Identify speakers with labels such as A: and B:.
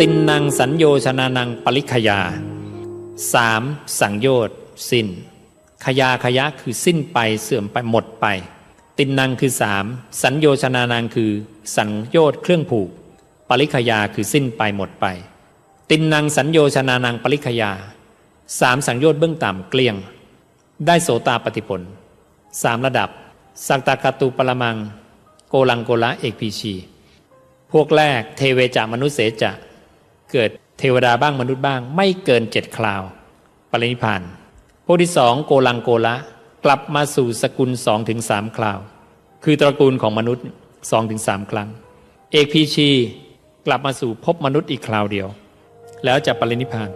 A: ตินนังสัญโยชนานังปริขยาสามสังโยชน์สิ้น ขยาขยะคือสิ้นไปเสื่อมไปหมดไป ตินนังคือสามสัญโยชนานังคือ สัญโยชน์เครื่องผูก ปริขยาคือสิ้นไปหมดไป ตินนังสัญโยชนานังปริขยาสามสังโยชน์เบื้องต่ำเกลี้ยง ได้โสตาปฏิผลสามระดับ สักตากตุปรมัง โกลังโกละเอกพีชี พวกแรกเทเวจามนุษย์เสจะเกิดเทวดาบ้างมนุษย์บ้าง ไม่เกินเจ็ดคราว ปรินิพานพวกที่สองโกลังโกละกลับมาสู่สกุลสองถึงสามคราว คือตระกูลของมนุษย์สองถึงสามครั้ง เอกพีชีกลับมาสู่พบมนุษย์อีกคราวเดียว แล้วจะปรินิพพาน